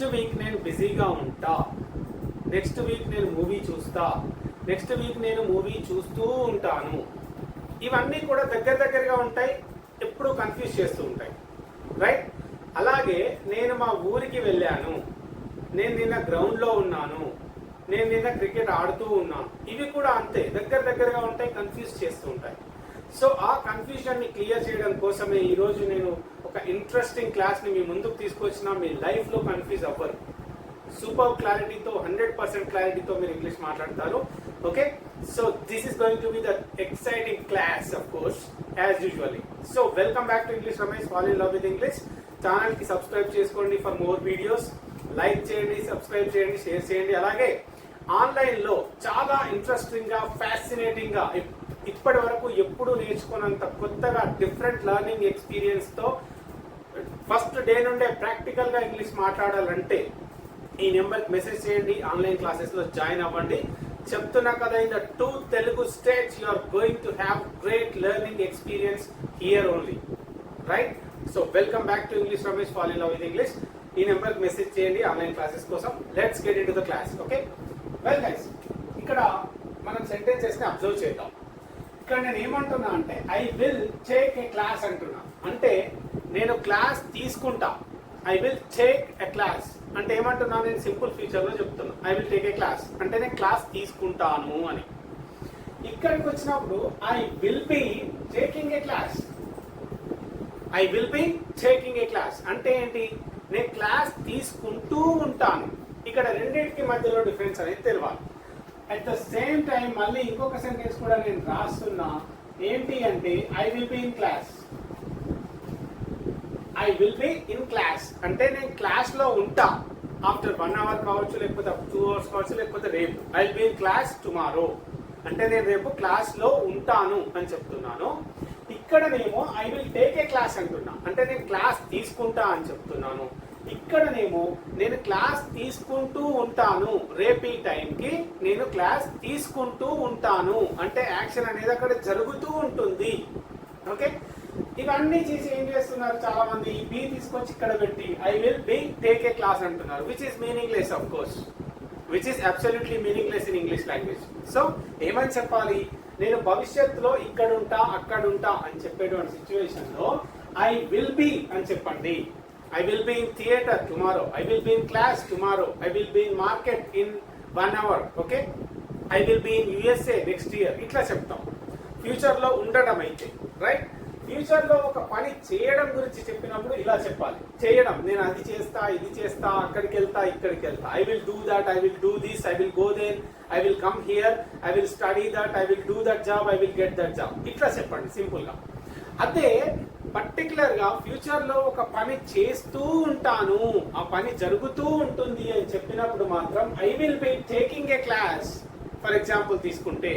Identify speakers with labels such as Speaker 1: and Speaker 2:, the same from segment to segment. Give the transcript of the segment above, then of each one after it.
Speaker 1: Next week నేను బిజీగా ఉంటా. నెక్స్ట్ వీక్ నేను మూవీ చూస్తా. నెక్స్ట్ వీక్ నేను మూవీ చూస్తూ ఉంటాను. ఇవన్నీ కూడా దగ్గర దగ్గరగా ఉంటాయి ఎప్పుడు కన్ఫ్యూజ్ చేస్తూ ఉంటాయి. రైట్ అలాగే నేను మా ఊరికి వెళ్ళాను. నేను నిన్న గ్రౌండ్లో ఉన్నాను. నేను నిన్న క్రికెట్ ఆడుతూ ఉన్నాను. ఇవి కూడా అంతే దగ్గర దగ్గరగా ఉంటాయి కన్ఫ్యూజ్ చేస్తూ ఉంటాయి. సో ఆ కన్ఫ్యూజన్ని క్లియర్ చేయడం కోసమే ఈరోజు నేను ఒక ఇంట్రెస్టింగ్ క్లాస్ని మీ ముందుకు తీసుకొచ్చిన మీ లైఫ్లో కన్ఫ్యూజ్ అవ్వరు. సూపర్ క్లారిటీతో హండ్రెడ్ పర్సెంట్ క్లారిటీతో మీరు ఇంగ్లీష్ మాట్లాడతారు. Okay so this is going to be the exciting class of course as usually so welcome back to English Ramesh follow in love with English ఛానల్కి subscribe చేసుకోండి for more videos like చేయండి subscribe చేయండి share చేయండి. అలాగే ఆన్లైన్లో చాలా ఇంట్రెస్టింగ్గా ఫ్యాసినేటింగ్గా ఇప్- ఇప్పటి వరకు ఎప్పుడు నేర్చుకున్నంత కొత్తగా డిఫరెంట్ లెర్నింగ్ ఎక్స్పీరియన్స్తో ఫస్ట్ డే నుండే ప్రాక్టికల్గా ఇంగ్లీష్ మాట్లాడాలంటే ఈ నెంబర్ మెసేజ్ చేయండి ఆన్లైన్ క్లాసెస్లో జాయిన్ అవ్వండి. చెప్తున్నా కదా in the two Telugu states you are going to have great learning experience here only. Right? So welcome back to English Ramesh follow love with English. ఈ number message చేయండి online classes కోసం. Let's get in to the class okay? Well guys ఇక్కడ మనం సెంటెన్సెస్ని observe చేద్దాం. ఇక్కడ నేను ఏమంటున్నా అంటే I will take a class అంటున్నా. అంటే నేను క్లాస్ తీసుకుంటా. I will take a class అంటే ఏమంటున్నా నేను సింపుల్ ఫ్యూచర్లో చెప్తున్నా. I will take a class అంటే నేను క్లాస్ తీసుకుంటాను అని. ఇక్కడికి వచ్చినప్పుడు I will be taking a class I will be taking a class అంటే ఏంటి? నేను క్లాస్ తీసుకుంటూ ఉంటాను. ఇక్కడ రెండింటికి మధ్యలో డిఫరెన్స్ అనేది తెలియాలి అట్ ద సేమ్ టైం మళ్ళీ ఇంకొక సెంటెన్స్ కూడా నేను రాస్తున్నా. ఏంటి అంటే I will be in class I will be in class అంటే నేను క్లాస్లో ఉంటా. ఆఫ్టర్ వన్ అవర్ కావచ్చు లేకపోతే టూ అవర్స్ కావచ్చు లేకపోతే రేపు. I will be in class tomorrow అంటే నేను రేపు క్లాస్లో ఉంటాను అని చెప్తున్నాను. ఇక్కడ ఇక్కడనేమో I will take a class అంటున్నా. అంటే నేను క్లాస్ తీసుకుంటా అని చెప్తున్నాను. ఇక్కడనేమో నేను క్లాస్ తీసుకుంటూ ఉంటాను. రేపు ఈ టైంకి నేను క్లాస్ తీసుకుంటూ ఉంటాను. అంటే యాక్షన్ అనేది అక్కడ జరుగుతూ ఉంటుంది. ఓకే? ఇవన్నీ చేసి ఏం చేస్తున్నారు చాలా మంది బి తీసుకొచ్చి ఇక్కడ పెట్టి I will be take a class అంటున్నారు. Which is meaningless of course which is absolutely meaningless in English language so ఏమని చెప్పాలి? నేను భవిష్యత్తులో ఇక్కడ ఉంటా అక్కడ ఉంటా అని చెప్పేటువంటి సిచ్యువేషన్లో ఐ విల్ బి అని చెప్పండి. I will be in theatre tomorrow I will be in class tomorrow I will be in market in one hour okay I will be in USA next year ఇట్లా చెప్తాం ఫ్యూచర్లో ఉండడం అయితే right ఫ్యూచర్లో ఒక పని చేయడం గురించి చెప్పినప్పుడు ఇలా చెప్పాలి చేయడం నేను అది చేస్తా ఇది చేస్తా అక్కడికి వెళ్తా ఇక్కడికి వెళ్తా I will do that I will do this I will go there I will come here I will study that I will do that job I will get that job ఇట్లా చెప్పండి సింపుల్గా అదే పర్టికులర్గా ఫ్యూచర్లో ఒక పని చేస్తూ ఉంటాను. ఆ పని జరుగుతూ ఉంటుంది అని చెప్పినప్పుడు మాత్రం I will be taking a class for example తీసుకుంటే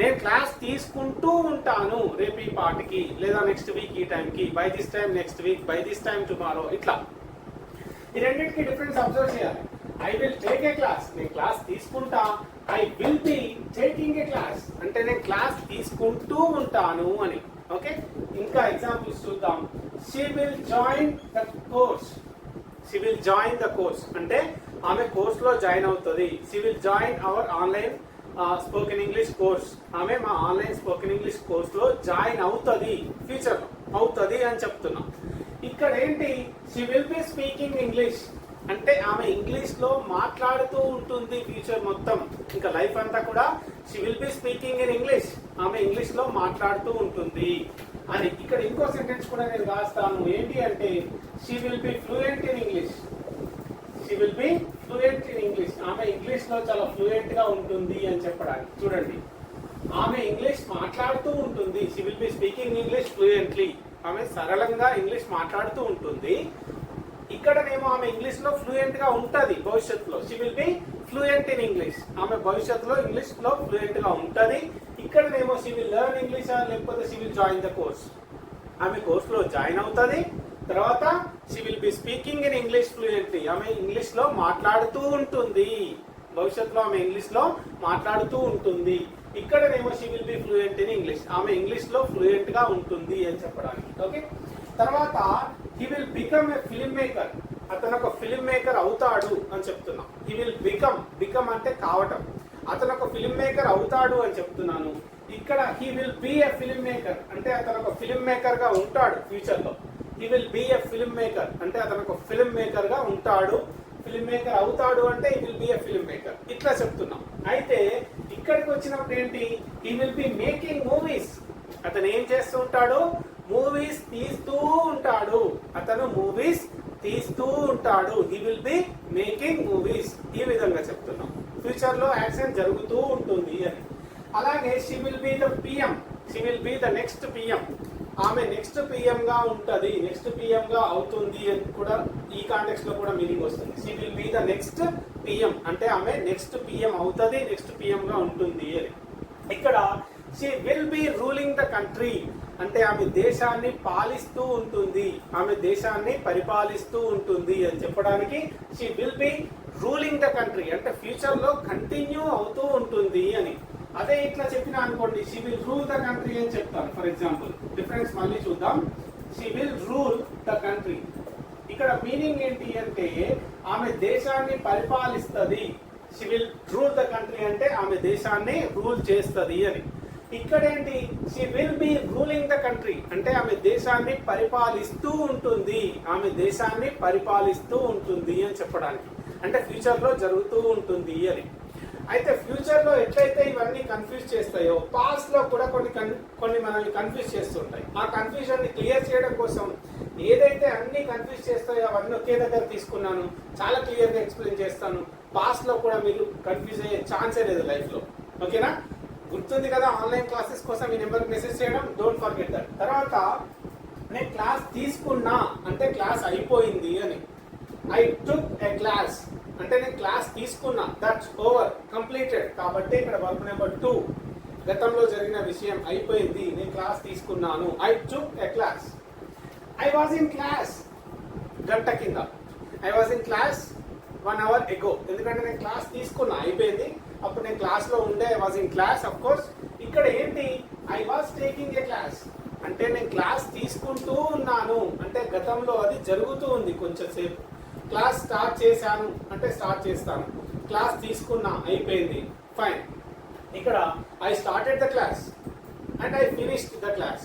Speaker 1: నేను క్లాస్ తీసుకుంటూ ఉంటాను రేపు ఈ పాటకి లేదా నెక్స్ట్ వీక్ ఈ టైంకి by this time next week by this time tomorrow ఇట్లా. ఈ రెండింటికి డిఫరెన్స్ అబ్జర్వ్ చేయాలి. I will take a class నేను క్లాస్ తీసుకుంటా. I will be taking a class అంటే నేను క్లాస్ తీసుకుంటూ ఉంటాను అని. ఓకే? ఇంకా ఎగ్జాంపుల్స్ చూద్దాం. She will join the course she will join the course అంటే ఆమె కోర్స్లో జాయిన్ అవుతుంది. She will join our online spoken English course ఆమె మా ఆన్లైన్ స్పోకెన్ ఇంగ్లీష్ కోర్స్లో జాయిన్ అవుతుంది. ఫ్యూచర్ అవుతుంది అని చెప్తున్నాం. ఇక్కడ ఏంటి she will be speaking English అంటే ఆమె ఇంగ్లీష్లో మాట్లాడుతూ ఉంటుంది ఫ్యూచర్ మొత్తం. ఇంకా లైఫ్ అంతా కూడా she will be speaking in English ఆమె ఇంగ్లీష్లో మాట్లాడుతూ ఉంటుంది. అని ఇక్కడ ఇంకో సెంటెన్స్ కూడా నేను రాస్తాను. ఏంటి అంటే she will be fluent in English she will be fluent in English ఆమె ఇంగ్లీష్లో చాలా ఫ్లూయెంట్గా ఉంటుంది అని చెప్పడానికి. చూడండి. ఆమె ఇంగ్లీష్ మాట్లాడుతూ ఉంటుంది. She will be speaking English fluently ఆమె సరళంగా ఇంగ్లీష్ మాట్లాడుతూ ఉంటుంది. ఇక్కడనేమో ఆమె ఇంగ్లీష్లో ఫ్లూయెంట్గా ఉంటుంది భవిష్యత్తులో. She will be fluent in English ఆమె భవిష్యత్తులో ఇంగ్లీష్లో ఫ్లూయెంట్గా ఉంటుంది. ఇక్కడనేమో షీ విల్ లెర్న్ ఇంగ్లీష్ లేకపోతే she will join the course ఆమె కోర్స్లో జాయిన్ అవుతుంది. తర్వాత she will be speaking in English fluently ఆమె ఇంగ్లీష్లో మాట్లాడుతూ ఉంటుంది. భవిష్యత్తులో ఆమె ఇంగ్లీష్లో మాట్లాడుతూ ఉంటుంది. ఇక్కడనేమో she will be fluent in English ఆమె ఇంగ్లీష్లో ఫ్లూయెంట్గా ఉంటుంది అని చెప్పడానికి. ఓకే తర్వాత he will become a film maker అతను ఒక ఫిల్మ్ మేకర్ అవుతాడు అని చెప్తున్నా. హీ విల్ బికమ్ బికమ్ అంటే కావటం. అతను ఒక ఫిల్మ్ మేకర్ అవుతాడు అని చెప్తున్నాను. ఇక్కడ he will be a film maker అంటే అతను ఒక ఫిల్మ్ మేకర్గా ఉంటాడు ఫ్యూచర్లో. He will be a film maker అంటే అతను ఒక ఫిల్మ్ మేకర్గా ఉంటాడు. ఫిల్మ్ మేకర్ అవుతాడు అంటే ఈ will be a film maker ఇట్లా చెప్తున్నాం. అయితే ఇక్కడికి వచ్చినప్పుడు ఏంటి? ఈ విల్ బి మేకింగ్ మూవీస్ అతను ఏం చేస్తూ ఉంటాడు? మూవీస్ తీస్తూ ఉంటాడు. అతను మూవీస్ తీస్తూ ఉంటాడు. He will be making movies ఈ విధంగా చెప్తున్నాం. ఫ్యూచర్లో యాక్షన్ జరుగుతూ ఉంటుంది అని. అలాగే she will be the PM she will be the next PM ఆమె నెక్స్ట్ పిఎం గా నెక్స్ట్ పిఎం గా అవుతుంది అని కూడా ఈ కాంటెక్స్లో కూడా మీనింగ్ వస్తుంది. She will be the next PM అంటే ఆమె నెక్స్ట్ పిఎం అవుతుంది నెక్స్ట్ పిఎం గా ఉంటుంది అని. ఇక్కడ she will be ruling the country అంటే ఆమె దేశాన్ని పాలిస్తూ ఉంటుంది. ఆమె దేశాన్ని పరిపాలిస్తూ ఉంటుంది అని చెప్పడానికి she will be ruling the country అంటే ఫ్యూచర్లో కంటిన్యూ అవుతూ ఉంటుంది అని. అదే ఇట్లా చెప్పిన అనుకోండి she will rule the country అని చెప్తాను ఫర్ ఎగ్జాంపుల్ డిఫరెన్స్ మళ్ళీ చూద్దాం. She will rule the country ఇక్కడ మీనింగ్ ఏంటి అంటే ఆమె దేశాన్ని పరిపాలిస్తుంది. She will rule the country అంటే ఆమె దేశాన్ని రూల్ చేస్తుంది అని. ఇక్కడ ఏంటి she will be ruling the country అంటే ఆమె దేశాన్ని పరిపాలిస్తూ ఉంటుంది. ఆమె దేశాన్ని పరిపాలిస్తూ ఉంటుంది అని చెప్పడానికి. అంటే ఫ్యూచర్లో జరుగుతూ ఉంటుంది అని. అయితే ఫ్యూచర్లో ఎట్లయితే ఇవన్నీ కన్ఫ్యూజ్ చేస్తాయో పాస్ట్లో కూడా కొన్ని కన్- కొన్ని మనల్ని కన్ఫ్యూజ్ చేస్తుంటాయి. ఆ కన్ఫ్యూజన్ని క్లియర్ చేయడం కోసం ఏదైతే అన్ని కన్ఫ్యూజ్ చేస్తాయో అవన్నీ ఒకే దగ్గర తీసుకున్నాను చాలా క్లియర్గా ఎక్స్ప్లెయిన్ చేస్తాను. పాస్ట్లో కూడా మీరు కన్ఫ్యూజ్ అయ్యే ఛాన్సే లేదు లైఫ్లో ఓకేనా? గుర్తుంది కదా ఆన్లైన్ క్లాసెస్ కోసం ఈ నెంబర్ మెసేజ్ చేయడం? డోంట్ ఫర్గెట్ దట్ తర్వాత నేను క్లాస్ తీసుకున్నా అంటే క్లాస్ అయిపోయింది అని. ఐ టుక్ ఎ క్లాస్ అంటే నేను క్లాస్ తీసుకున్నా. దట్స్ ఓవర్ కంప్లీటెడ్ కాబట్టి ఇక్కడ వర్క్ నెంబర్ టూ గతంలో జరిగిన విషయం అయిపోయింది. నేను క్లాస్ తీసుకున్నాను. I took a class I was in class గంట కింద. I was in class one hour ago ఎందుకంటే నేను క్లాస్ తీసుకున్నా. అయిపోయింది. అప్పుడు నేను క్లాస్లో ఉండే was in class of course ఇక్కడ ఏంటి? I was taking a class అంటే నేను క్లాస్ తీసుకుంటూ ఉన్నాను. అంటే గతంలో అది జరుగుతూ ఉంది కొంచెం సేపు. క్లాస్ స్టార్ట్ చేశాను. అంటే స్టార్ట్ చేస్తాను. క్లాస్ తీసుకున్నా అయిపోయింది. ఫైన్ ఇక్కడ I started the class and I finished the class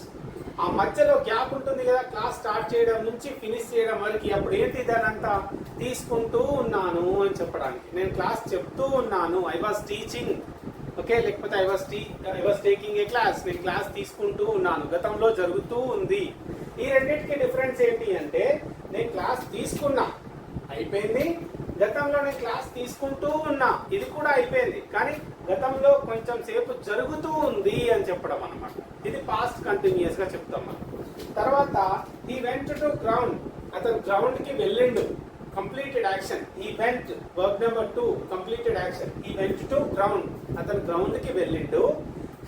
Speaker 1: ఆ మధ్యలో గ్యాప్ ఉంటుంది కదా క్లాస్ స్టార్ట్ చేయడం నుంచి ఫినిష్ చేయడం వరకు. అప్పుడు ఏంటి దానంతా తీసుకుంటూ ఉన్నాను అని చెప్పడానికి. నేను క్లాస్ చెప్తూ ఉన్నాను. ఐ వాజ్ టీచింగ్ ఓకే లేకపోతే I was tea I was taking a class నేను క్లాస్ తీసుకుంటూ ఉన్నాను. గతంలో జరుగుతూ ఉంది. ఈ రెండింటికి డిఫరెన్స్ ఏంటి అంటే నేను క్లాస్ తీసుకున్నా. అయిపోయింది. గతంలో నేను క్లాస్ తీసుకుంటూ ఉన్నా. ఇది కూడా అయిపోయింది. కానీ గతంలో కొంచెం సేపు జరుగుతూ ఉంది అని చెప్పడం అనమాట ఇది పాస్ట్ కంటిన్యూస్గా చెప్తాం మనం. తర్వాత ఈ వెంట టు గ్రౌండ్ అతను గ్రౌండ్కి వెళ్ళిండు. కంప్లీటెడ్ యాక్షన్ ఈ went work number two completed action ఈ వెంట్ టు గ్రౌండ్ అతను గ్రౌండ్కి వెళ్ళిండు.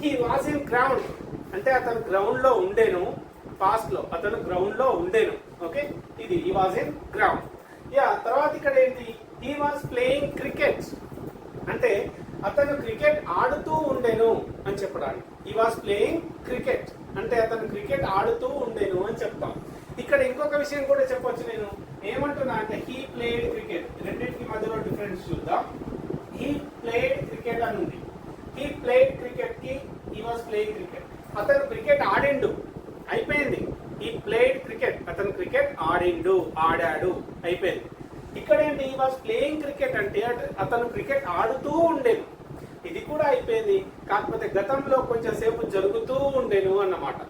Speaker 1: హీ వాజ్ ఇన్ గ్రౌండ్ అంటే అతను గ్రౌండ్లో ఉండేను. పాస్ట్లో అతను గ్రౌండ్లో ఉండేను. ఓకే ఇది ఈ వాజ్ ఇన్ గ్రౌండ్ యా తర్వాత ఇక్కడ ఏంటి? హీ వాజ్ ప్లేయింగ్ క్రికెట్ అంటే అతను క్రికెట్ ఆడుతూ ఉండేను అని చెప్పడానికి. ఈ వాజ్ ప్లేయింగ్ క్రికెట్ అంటే అతను క్రికెట్ ఆడుతూ ఉండేను అని చెప్తాం. ఇక్కడ ఇంకొక విషయం కూడా చెప్పొచ్చు నేను. ఏమంటున్నా అంటే హీ ప్లేడ్ క్రికెట్ రెండింటికి మధ్యలో డిఫరెన్స్ చూద్దాం. హీ ప్లేడ్ క్రికెట్ అని ఉంది హీ ప్లేడ్ క్రికెట్కి హీ వాజ్ ప్లేయింగ్ క్రికెట్ అతను క్రికెట్ ఆడిండు. అయిపోయింది. ఈ ప్లేడ్ క్రికెట్ అతను క్రికెట్ ఆడిండు ఆడాడు. అయిపోయింది. ఇక్కడ ఏంటి ఈ వాజ్ ప్లేయింగ్ క్రికెట్ అంటే అతను క్రికెట్ ఆడుతూ ఉండేను. ఇది కూడా అయిపోయింది. కాకపోతే గతంలో కొంచెం సేపు జరుగుతూ ఉండేను అన్నమాట.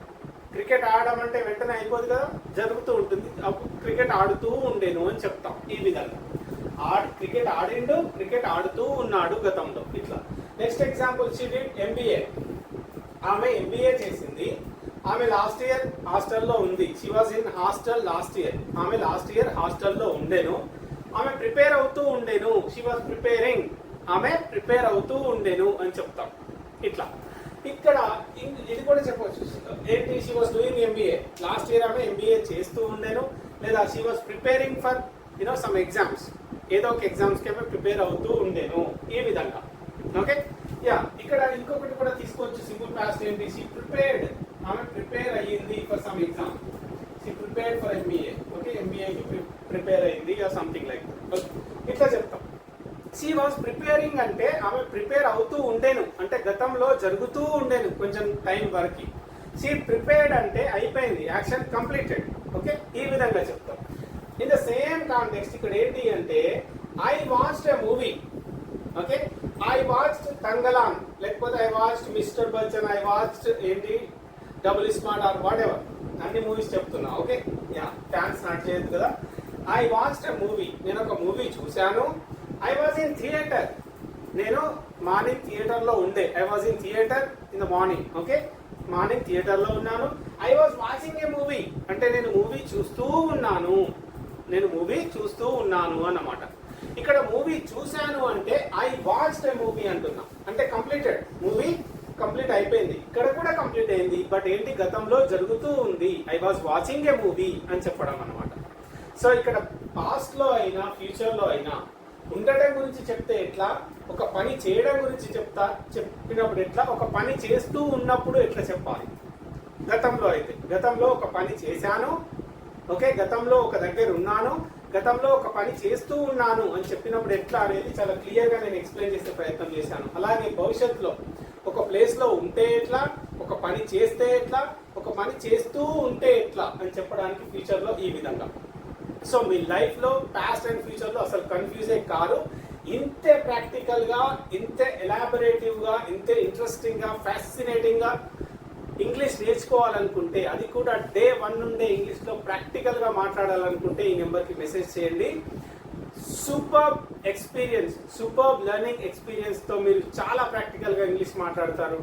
Speaker 1: క్రికెట్ ఆడడం అంటే వెంటనే అయిపోదు కదా? జరుగుతూ ఉంటుంది. అప్పుడు క్రికెట్ ఆడుతూ ఉండేను అని చెప్తాం ఈ విధంగా. ఆడి క్రికెట్ ఆడిండు క్రికెట్ ఆడుతూ ఉన్నాడు గతంలో. ఇట్లా. నెక్స్ట్ ఎగ్జాంపుల్ షీ ఎంబీఏ ఆమె ఎంబీఏ చేసింది. ఆమె లాస్ట్ ఇయర్ హాస్టల్లో ఉంది. She was in hostel last year ఆమె లాస్ట్ ఇయర్ హాస్టల్లో ఉండేను. ఆమె ప్రిపేర్ అవుతూ ఉండేను. షీ వాజ్ ప్రిపేరింగ్ ఆమె ప్రిపేర్ అవుతూ ఉండేను అని చెప్తాం. ఇట్లా. ఇక్కడ ఇది కూడా చెప్పవచ్చు. ఏంటి? She was doing MBA last year ఆమె ఎంబీఏ చేస్తూ ఉండేను. లేదా she was preparing for you know some exams ఏదో ఒక ఎగ్జామ్స్కి ప్రిపేర్ అవుతూ ఉండేను ఈ విధంగా. ఓకే యా ఇక్కడ ఇంకొకటి కూడా తీసుకోవచ్చు. సింపుల్ పాస్ట్ ఏంటి? షీ ప్రిపేర్డ్ ఆమె ప్రిపేర్ అయ్యింది for some exam she prepared for MBA okay ఎంబీఏకి prepare అయ్యింది సంథింగ్ లైక్ ఇట్లా చెప్తాం. షీ వాజ్ ప్రిపేరింగ్ అంటే ఆమె ప్రిపేర్ అవుతూ ఉండేను. అంటే గతంలో జరుగుతూ ఉండేను కొంచెం టైం వరకు. షీ ప్రిపేర్డ్ అంటే అయిపోయింది. Action completed okay? ఈ విధంగా చెప్తాం. ఇన్ ద సేమ్ కాంటెక్స్ట్ ఇక్కడ ఏంటి అంటే I watched a movie okay? I watched Thangalaan లేకపోతే I watched mister Bachchan I watched ఏంటి? Double smart or whatever అన్ని మూవీస్ చెప్తున్నా ఓకే? యా ఫ్యాన్స్ నాట్ చేయదు కదా? ఐ వాచ్డ్ ఎ మూవీ నేను ఒక మూవీ చూశాను. ఐ వాజ్ ఇన్ థియేటర్ నేను మార్నింగ్ థియేటర్లో ఉండే. I was in theatre in the morning okay? Morning థియేటర్లో ఉన్నాను. I was watching a movie అంటే నేను మూవీ చూస్తూ ఉన్నాను. నేను మూవీ చూస్తూ ఉన్నాను అన్నమాట. ఇక్కడ మూవీ చూశాను అంటే ఐ వాచ్డ్ ఏ మూవీ అంటున్నాం. అంటే కంప్లీటెడ్ మూవీ కంప్లీట్ అయిపోయింది. ఇక్కడ కూడా కంప్లీట్ అయింది. బట్ ఏంటి గతంలో జరుగుతూ ఉంది? I was watching a movie అని చెప్పడం అనమాట సో ఇక్కడ పాస్ట్లో అయినా ఫ్యూచర్లో అయినా ఉండటం గురించి చెప్తే ఎట్లా? ఒక పని చేయడం గురించి చెప్తా చెప్పినప్పుడు ఎట్లా? ఒక పని చేస్తూ ఉన్నప్పుడు ఎట్లా చెప్పాలి? గతంలో అయితే. గతంలో ఒక పని చేశాను. ఓకే గతంలో ఒక దగ్గర ఉన్నాను. గతంలో ఒక పని చేస్తూ ఉన్నాను అని చెప్పినప్పుడు ఎట్లా అనేది చాలా క్లియర్గా నేను ఎక్స్ప్లెయిన్ చేసే ప్రయత్నం చేశాను. అలాగే భవిష్యత్తులో ఒక ప్లేస్లో ఉంటే ఎట్లా? ఒక పని చేస్తే ఎట్లా? ఒక పని చేస్తూ ఉంటే ఎట్లా? అని చెప్పడానికి ఫ్యూచర్లో ఈ విధంగా. సో మీ లైఫ్లో పాస్ట్ అండ్ ఫ్యూచర్లో అసలు కన్ఫ్యూజే కాదు. ఇంతే ప్రాక్టికల్గా ఇంత ఇంతే ఇంత ఇంట్రెస్టింగ్గా ఇంతే ఇంగ్లీష్ నేర్చుకోవాలనుకుంటే అది కూడా డే వన్ నుండే ఇంగ్లీష్లో ప్రాక్టికల్గా మాట్లాడాలనుకుంటే ఈ నెంబర్కి మెసేజ్ చేయండి. సూపర్ ఎక్స్పీరియన్స్ సూపర్ లెర్నింగ్ ఎక్స్పీరియన్స్తో మీరు చాలా ప్రాక్టికల్గా ఇంగ్లీష్ మాట్లాడతారు.